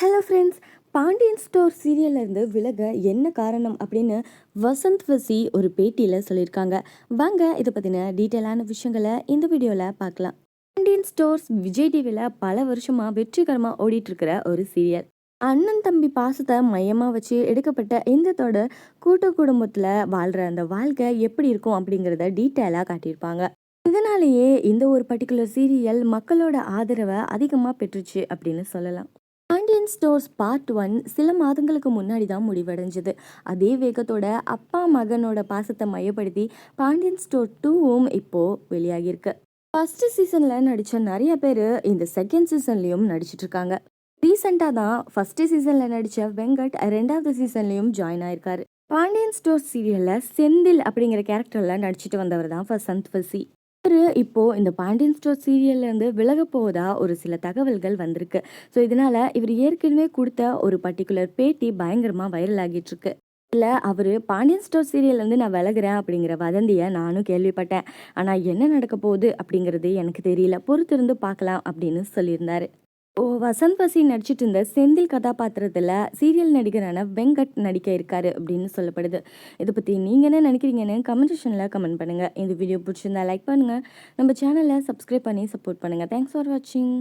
Hello friends Pandian store சீரியல்லேருந்து விலக என்ன காரணம் அப்படின்னு வசந்த் வசி ஒரு பேட்டியில் சொல்லியிருக்காங்க. வாங்க இதை பற்றின டீட்டெயிலான விஷயங்களை இந்த வீடியோவில் பார்க்கலாம். பாண்டியன் ஸ்டோர்ஸ் விஜய் டிவியில் பல வருஷமாக வெற்றிகரமாக ஓடிட்டுருக்கிற ஒரு சீரியல். அண்ணன் தம்பி பாசத்தை மையமாக வச்சு எடுக்கப்பட்ட இந்த தொடர் கூட்டு குடும்பத்தில் வாழ்கிற அந்த வாழ்க்கை எப்படி இருக்கும் அப்படிங்கிறத டீட்டெயிலாக காட்டியிருப்பாங்க. இதனாலேயே இந்த ஒரு பர்டிகுலர் சீரியல் மக்களோட ஆதரவை அதிகமாக பெற்றுச்சு அப்படின்னு சொல்லலாம். பாண்டியன் ஸ்டோர்ஸ் பார்ட் ஒன் சில மாதங்களுக்கு முன்னாடி தான் முடிவடைஞ்சது. அதே வேகத்தோட அப்பா மகனோட பாசத்தை மையப்படுத்தி பாண்டியன் ஸ்டோர் டூவும் இப்போ வெளியாகியிருக்கு. ஃபஸ்ட்டு சீசனில் நடித்த நிறைய பேர் இந்த செகண்ட் சீசன்லேயும் நடிச்சிட்ருக்காங்க ரீசெண்டாக தான் ஃபஸ்ட்டு சீசனில் நடித்த வெங்கட் ரெண்டாவது சீசன்லேயும் ஜாயின் ஆயிருக்காரு. பாண்டியன் ஸ்டோர் சீரியலில் செந்தில் அப்படிங்கிற கேரக்டரில் நடிச்சிட்டு வந்தவர் தான் வசந்த் வசி அவர் இப்போது இந்த பாண்டியன் ஸ்டோர் சீரியல்லேருந்து விலக போவதா ஒரு சில தகவல்கள் வந்திருக்கு. ஸோ இதனால் இவர் ஏற்கனவே கொடுத்த ஒரு பர்டிகுலர் பேட்டி பயங்கரமாக வைரல் ஆகிட்டுருக்கு. இல்லை அவர் பாண்டியன் ஸ்டோர் சீரியல்லேருந்து நான் விலகுறேன் அப்படிங்கிற வதந்தியை நானும் கேள்விப்பட்டேன். ஆனால் என்ன நடக்க போகுது அப்படிங்கிறது எனக்கு தெரியல. பொறுத்திருந்து பார்க்கலாம் அப்படின்னு சொல்லியிருந்தாரு. ஓ வசந்த் வசி நடிச்சிட்டு இருந்த செந்தில் கதாபாத்திரத்தில் சீரியல் நடிகரான வெங்கட் நடிக்க இருக்காரு அப்படின்னு சொல்லப்படுது. இதை பற்றி நீங்கள் என்ன நினைக்கிறீங்கன்னு கமெண்ட் செஷனில் கமெண்ட் பண்ணுங்கள் இந்த வீடியோ பிடிச்சிருந்தா லைக் பண்ணுங்கள் நம்ம சேனலை சப்ஸ்கிரைப் பண்ணி சப்போர்ட் பண்ணுங்கள் தேங்க்ஸ் ஃபார் வாட்சிங்